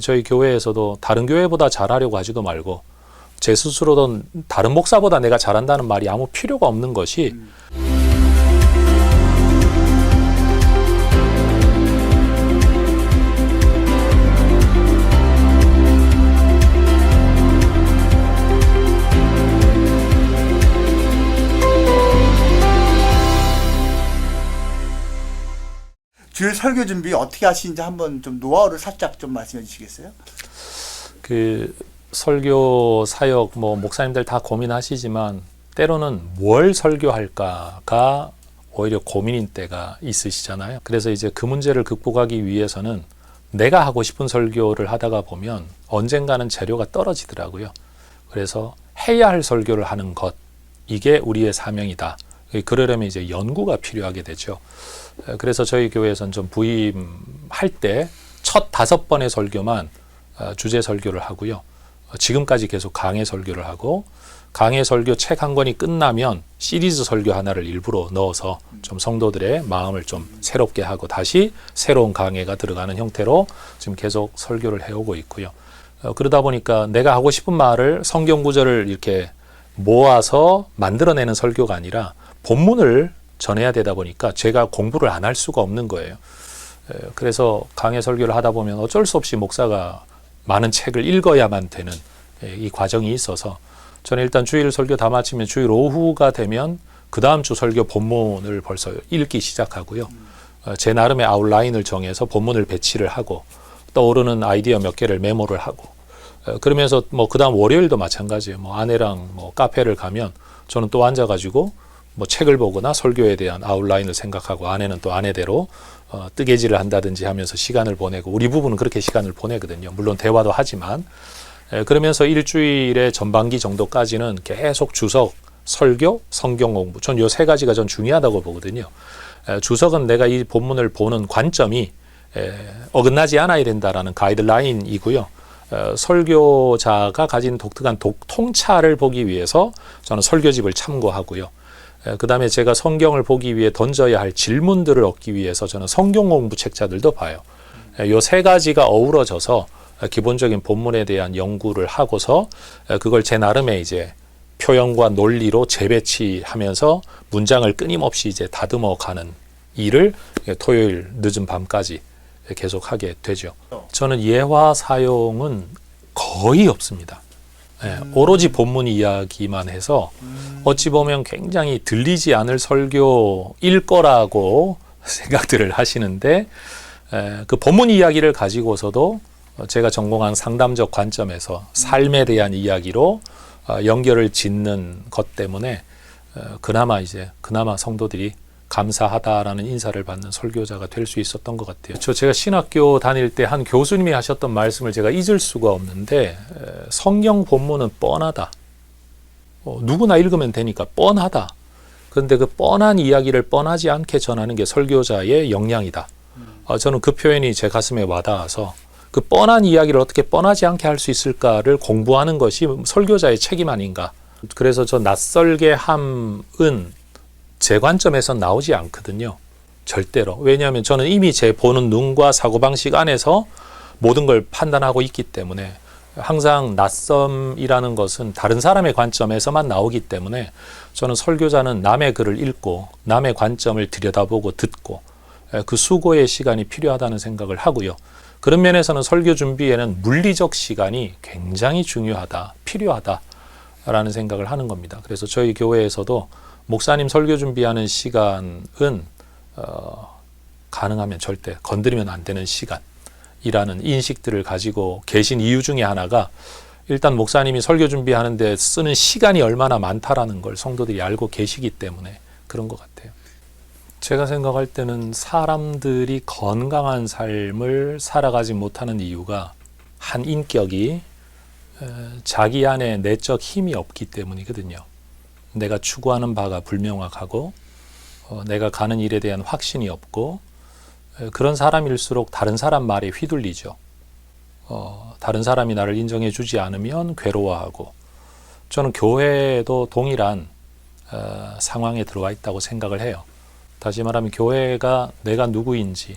저희 교회에서도 다른 교회보다 잘하려고 하지도 말고 제 스스로도 다른 목사보다 내가 잘한다는 말이 아무 필요가 없는 것이 주일 설교 준비 어떻게 하시는지 한번 좀 노하우를 살짝 좀 말씀해 주시겠어요? 그 설교 사역 뭐 목사님들 다 고민하시지만 때로는 뭘 설교할까가 오히려 고민인 때가 있으시잖아요. 그래서 이제 그 문제를 극복하기 위해서는 내가 하고 싶은 설교를 하다가 보면 언젠가는 재료가 떨어지더라고요. 그래서 해야 할 설교를 하는 것 이게 우리의 사명이다. 그러려면 이제 연구가 필요하게 되죠. 에, 그래서 저희 교회에서는 좀 부임할 때 첫 다섯 번의 설교만 어, 주제 설교를 하고요. 어, 지금까지 계속 강해 설교를 하고 강해 설교 책 한 권이 끝나면 시리즈 설교 하나를 일부러 넣어서 좀 성도들의 마음을 좀 새롭게 하고 다시 새로운 강해가 들어가는 형태로 지금 계속 설교를 해오고 있고요. 어, 그러다 보니까 내가 하고 싶은 말을 성경 구절을 이렇게 모아서 만들어내는 설교가 아니라 본문을 전해야 되다 보니까 제가 공부를 안 할 수가 없는 거예요. 에, 그래서 강해 설교를 하다 보면 어쩔 수 없이 목사가 많은 책을 읽어야만 되는 에, 이 과정이 있어서 저는 일단 주일 설교 다 마치면 주일 오후가 되면 그 다음 주 설교 본문을 벌써 읽기 시작하고요. 어, 제 나름의 아웃라인을 정해서 본문을 배치를 하고 떠오르는 아이디어 몇 개를 메모를 하고 어, 그러면서 뭐 그 다음 월요일도 마찬가지예요. 뭐 아내랑 뭐 카페를 가면 저는 또 앉아가지고 뭐 책을 보거나 설교에 대한 아웃라인을 생각하고 아내는 또 아내대로 어, 뜨개질을 한다든지 하면서 시간을 보내고 우리 부부는 그렇게 시간을 보내거든요. 물론 대화도 하지만 에, 그러면서 일주일의 전반기 정도까지는 계속 주석, 설교, 성경 공부. 전 요 세 가지가 전 중요하다고 보거든요. 에, 주석은 내가 이 본문을 보는 관점이 에, 어긋나지 않아야 된다라는 가이드라인이고요. 어, 설교자가 가진 독특한 독, 통찰을 보기 위해서 저는 설교집을 참고하고요. 그 다음에 제가 성경을 보기 위해 던져야 할 질문들을 얻기 위해서 저는 성경 공부 책자들도 봐요. 요 세 가지가 어우러져서 기본적인 본문에 대한 연구를 하고서 그걸 제 나름의 이제 표현과 논리로 재배치하면서 문장을 끊임없이 이제 다듬어 가는 일을 토요일 늦은 밤까지 계속 하게 되죠. 저는 예화 사용은 거의 없습니다. 예, 오로지 본문 이야기만 해서 어찌 보면 굉장히 들리지 않을 설교일 거라고 생각들을 하시는데 에, 그 본문 이야기를 가지고서도 제가 전공한 상담적 관점에서 삶에 대한 이야기로 어, 연결을 짓는 것 때문에 어, 그나마 이제 그나마 성도들이 감사하다라는 인사를 받는 설교자가 될 수 있었던 것 같아요. 저 제가 신학교 다닐 때 한 교수님이 하셨던 말씀을 제가 잊을 수가 없는데 에, 성경 본문은 뻔하다. 어, 누구나 읽으면 되니까 뻔하다. 그런데 그 뻔한 이야기를 뻔하지 않게 전하는 게 설교자의 역량이다. 어, 저는 그 표현이 제 가슴에 와닿아서 그 뻔한 이야기를 어떻게 뻔하지 않게 할 수 있을까를 공부하는 것이 설교자의 책임 아닌가. 그래서 저 낯설게 함은 제 관점에선 나오지 않거든요. 절대로. 왜냐하면 저는 이미 제 보는 눈과 사고방식 안에서 모든 걸 판단하고 있기 때문에 항상 낯섦이라는 것은 다른 사람의 관점에서만 나오기 때문에 저는 설교자는 남의 글을 읽고 남의 관점을 들여다보고 듣고 에, 그 수고의 시간이 필요하다는 생각을 하고요. 그런 면에서는 설교 준비에는 물리적 시간이 굉장히 중요하다, 필요하다라는 생각을 하는 겁니다. 그래서 저희 교회에서도 목사님 설교 준비하는 시간은 어, 가능하면 절대 건드리면 안 되는 시간이라는 인식들을 가지고 계신 이유 중에 하나가 일단 목사님이 설교 준비하는데 쓰는 시간이 얼마나 많다라는 걸 성도들이 알고 계시기 때문에 그런 것 같아요. 제가 생각할 때는 사람들이 건강한 삶을 살아가지 못하는 이유가 한 인격이 에, 자기 안에 내적 힘이 없기 때문이거든요. 내가 추구하는 바가 불명확하고 어, 내가 가는 일에 대한 확신이 없고 에, 그런 사람일수록 다른 사람 말에 휘둘리죠. 어, 다른 사람이 나를 인정해 주지 않으면 괴로워하고 저는 교회도 동일한 어, 상황에 들어와 있다고 생각을 해요. 다시 말하면 교회가 내가 누구인지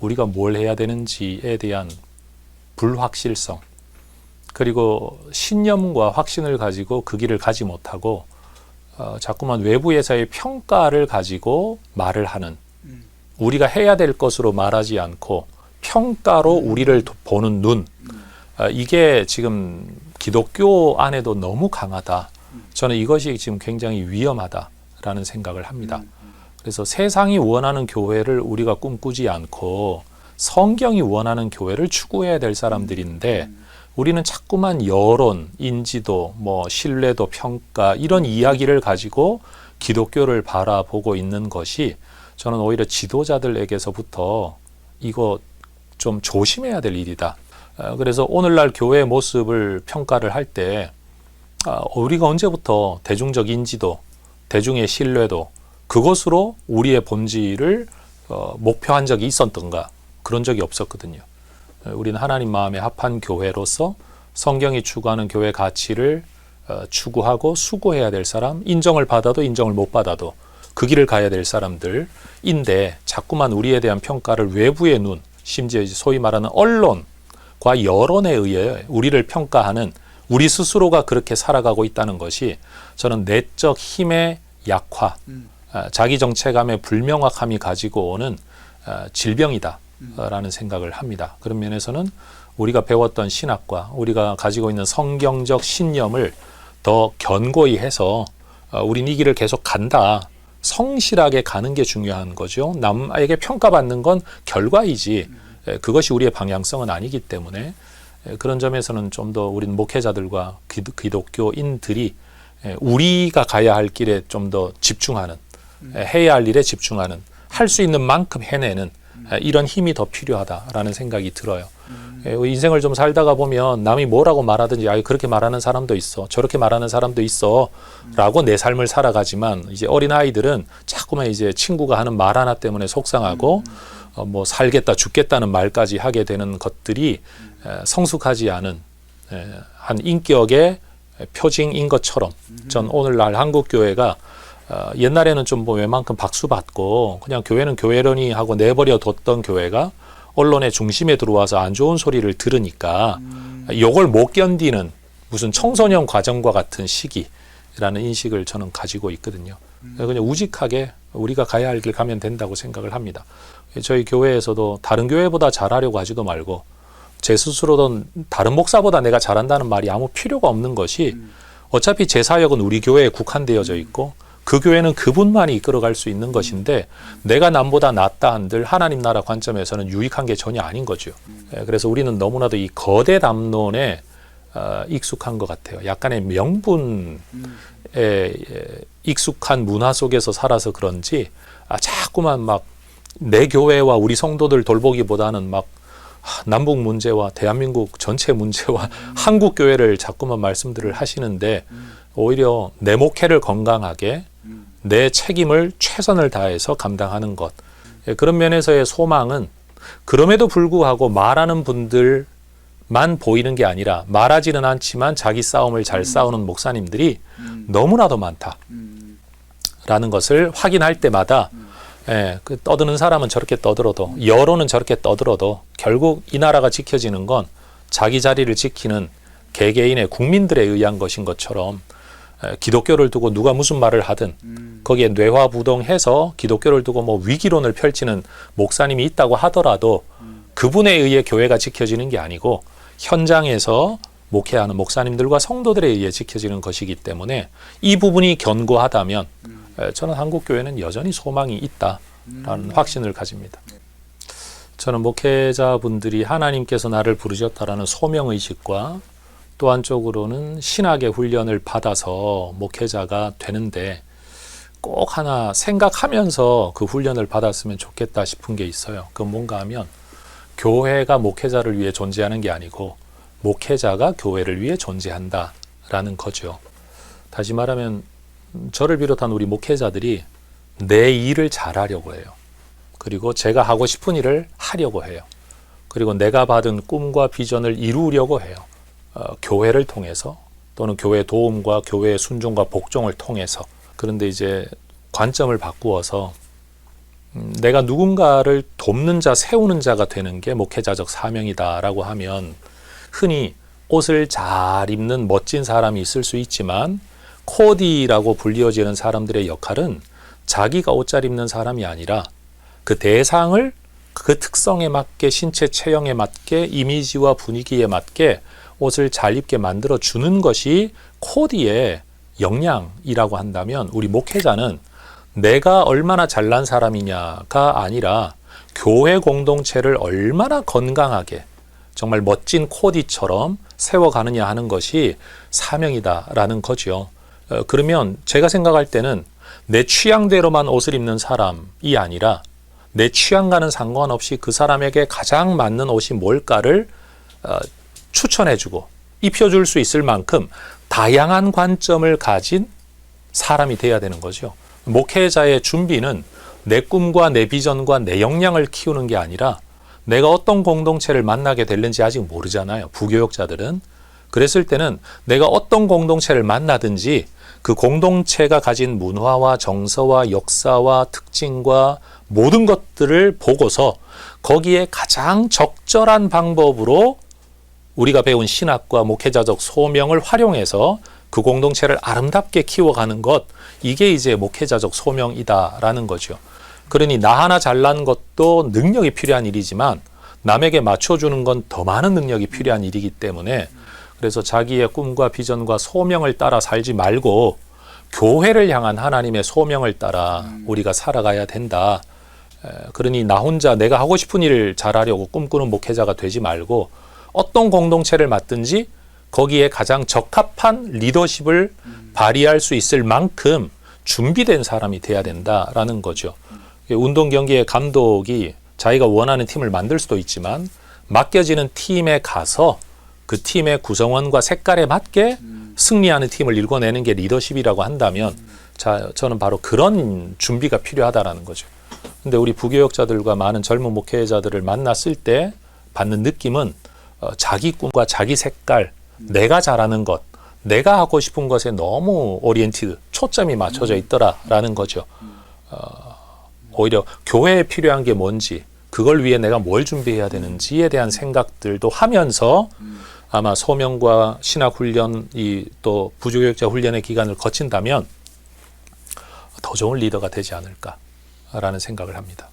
우리가 뭘 해야 되는지에 대한 불확실성 그리고 신념과 확신을 가지고 그 길을 가지 못하고 어, 자꾸만 외부에서의 평가를 가지고 말을 하는 음. 우리가 해야 될 것으로 말하지 않고 평가로 우리를 도- 보는 눈 어, 이게 지금 기독교 안에도 너무 강하다. 저는 이것이 지금 굉장히 위험하다라는 생각을 합니다. 그래서 세상이 원하는 교회를 우리가 꿈꾸지 않고 성경이 원하는 교회를 추구해야 될 사람들인데 우리는 자꾸만 여론, 인지도, 뭐 신뢰도, 평가 이런 이야기를 가지고 기독교를 바라보고 있는 것이 저는 오히려 지도자들에게서부터 이거 좀 조심해야 될 일이다. 어, 그래서 오늘날 교회의 모습을 평가를 할때 아, 우리가 언제부터 대중적 인지도, 대중의 신뢰도 그것으로 우리의 본질을 어, 목표한 적이 있었던가 그런 적이 없었거든요. 어, 우리는 하나님 마음에 합한 교회로서 성경이 추구하는 교회 가치를 어, 추구하고 수고해야 될 사람, 인정을 받아도 인정을 못 받아도 그 길을 가야 될 사람들인데 자꾸만 우리에 대한 평가를 외부의 눈, 심지어 소위 말하는 언론과 여론에 의해 우리를 평가하는 우리 스스로가 그렇게 살아가고 있다는 것이 저는 내적 힘의 약화, 음. 아, 자기 정체감의 불명확함이 가지고 오는 아, 질병이다 라는 생각을 합니다. 그런 면에서는 우리가 배웠던 신학과 우리가 가지고 있는 성경적 신념을 더 견고히 해서 어, 우린 이 길을 계속 간다. 성실하게 가는 게 중요한 거죠. 남에게 평가받는 건 결과이지 에, 그것이 우리의 방향성은 아니기 때문에 에, 그런 점에서는 좀 더 우리는 목회자들과 기독- 기독교인들이 에, 우리가 가야 할 길에 좀 더 집중하는 에, 해야 할 일에 집중하는 할 수 있는 만큼 해내는 에, 이런 힘이 더 필요하다라는 생각이 들어요. 에, 인생을 좀 살다가 보면 남이 뭐라고 말하든지 아 그렇게 말하는 사람도 있어 저렇게 말하는 사람도 있어라고 내 삶을 살아가지만 이제 어린 아이들은 자꾸만 이제 친구가 하는 말 하나 때문에 속상하고 어, 뭐 살겠다 죽겠다는 말까지 하게 되는 것들이 에, 성숙하지 않은 에, 한 인격의 표징인 것처럼 전 오늘날 한국 교회가 어, 옛날에는 좀 뭐 웬만큼 박수 받고 그냥 교회는 교회론이 하고 내버려 뒀던 교회가 언론의 중심에 들어와서 안 좋은 소리를 들으니까 이걸 못 견디는 무슨 청소년 과정과 같은 시기라는 인식을 저는 가지고 있거든요. 그래서 그냥 우직하게 우리가 가야 할 길 가면 된다고 생각을 합니다. 저희 교회에서도 다른 교회보다 잘하려고 하지도 말고 제 스스로도 다른 목사보다 내가 잘한다는 말이 아무 필요가 없는 것이 어차피 제 사역은 우리 교회에 국한되어져 있고 그 교회는 그분만이 이끌어갈 수 있는 것인데 내가 남보다 낫다 한들 하나님 나라 관점에서는 유익한 게 전혀 아닌 거죠. 예, 그래서 우리는 너무나도 이 거대 담론에 어, 익숙한 것 같아요. 약간의 명분에 예, 익숙한 문화 속에서 살아서 그런지 아, 자꾸만 막 내 교회와 우리 성도들 돌보기보다는 막 하, 남북 문제와 대한민국 전체 문제와 한국 교회를 자꾸만 말씀들을 하시는데 오히려 내 목회를 건강하게 내 책임을 최선을 다해서 감당하는 것. 예, 그런 면에서의 소망은 그럼에도 불구하고 말하는 분들만 보이는 게 아니라 말하지는 않지만 자기 싸움을 잘 싸우는 목사님들이 너무나도 많다라는 음. 것을 확인할 때마다 예, 그 떠드는 사람은 저렇게 떠들어도 여론은 저렇게 떠들어도 결국 이 나라가 지켜지는 건 자기 자리를 지키는 개개인의 국민들에 의한 것인 것처럼 에, 기독교를 두고 누가 무슨 말을 하든 음. 거기에 뇌화부동해서 기독교를 두고 뭐 위기론을 펼치는 목사님이 있다고 하더라도 그분에 의해 교회가 지켜지는 게 아니고 현장에서 목회하는 목사님들과 성도들에 의해 지켜지는 것이기 때문에 이 부분이 견고하다면 에, 저는 한국 교회는 여전히 소망이 있다라는 확신을 가집니다. 저는 목회자분들이 하나님께서 나를 부르셨다라는 소명 의식과 또 한쪽으로는 신학의 훈련을 받아서 목회자가 되는데 꼭 하나 생각하면서 그 훈련을 받았으면 좋겠다 싶은 게 있어요. 그건 뭔가 하면 교회가 목회자를 위해 존재하는 게 아니고 목회자가 교회를 위해 존재한다라는 거죠. 다시 말하면 음, 저를 비롯한 우리 목회자들이 내 일을 잘하려고 해요. 그리고 제가 하고 싶은 일을 하려고 해요. 그리고 내가 받은 꿈과 비전을 이루려고 해요. 어, 교회를 통해서 또는 교회 도움과 교회의 순종과 복종을 통해서 그런데 이제 관점을 바꾸어서 음, 내가 누군가를 돕는 자, 세우는 자가 되는 게 목회자적 사명이다라고 하면 흔히 옷을 잘 입는 멋진 사람이 있을 수 있지만 코디라고 불리워지는 사람들의 역할은 자기가 옷 잘 입는 사람이 아니라 그 대상을 그 특성에 맞게 신체 체형에 맞게 이미지와 분위기에 맞게 옷을 잘 입게 만들어 주는 것이 코디의 역량이라고 한다면 우리 목회자는 내가 얼마나 잘난 사람이냐가 아니라 교회 공동체를 얼마나 건강하게 정말 멋진 코디처럼 세워가느냐 하는 것이 사명이다라는 거죠. 어, 그러면 제가 생각할 때는 내 취향대로만 옷을 입는 사람이 아니라 내 취향과는 상관없이 그 사람에게 가장 맞는 옷이 뭘까를 어, 추천해주고 입혀줄 수 있을 만큼 다양한 관점을 가진 사람이 돼야 되는 거죠. 목회자의 준비는 내 꿈과 내 비전과 내 역량을 키우는 게 아니라 내가 어떤 공동체를 만나게 될는지 아직 모르잖아요. 부교역자들은. 그랬을 때는 내가 어떤 공동체를 만나든지 그 공동체가 가진 문화와 정서와 역사와 특징과 모든 것들을 보고서 거기에 가장 적절한 방법으로 우리가 배운 신학과 목회자적 소명을 활용해서 그 공동체를 아름답게 키워가는 것 이게 이제 목회자적 소명이다라는 거죠. 그러니 나 하나 잘난 것도 능력이 필요한 일이지만 남에게 맞춰주는 건 더 많은 능력이 필요한 일이기 때문에 그래서 자기의 꿈과 비전과 소명을 따라 살지 말고 교회를 향한 하나님의 소명을 따라 우리가 살아가야 된다. 에, 그러니 나 혼자 내가 하고 싶은 일을 잘하려고 꿈꾸는 목회자가 되지 말고 어떤 공동체를 맡든지 거기에 가장 적합한 리더십을 발휘할 수 있을 만큼 준비된 사람이 돼야 된다라는 거죠. 운동 경기의 감독이 자기가 원하는 팀을 만들 수도 있지만 맡겨지는 팀에 가서 그 팀의 구성원과 색깔에 맞게 승리하는 팀을 일궈내는 게 리더십이라고 한다면 자 저는 바로 그런 준비가 필요하다라는 거죠. 근데 우리 부교역자들과 많은 젊은 목회자들을 만났을 때 받는 느낌은 어, 자기 꿈과 자기 색깔, 내가 잘하는 것, 내가 하고 싶은 것에 너무 오리엔티드, 초점이 맞춰져 있더라라는 거죠. 어, 오히려 교회에 필요한 게 뭔지, 그걸 위해 내가 뭘 준비해야 되는지에 대한 생각들도 하면서 아마 소명과 신학 훈련, 이 또 부조교육자 훈련의 기간을 거친다면 더 좋은 리더가 되지 않을까라는 생각을 합니다.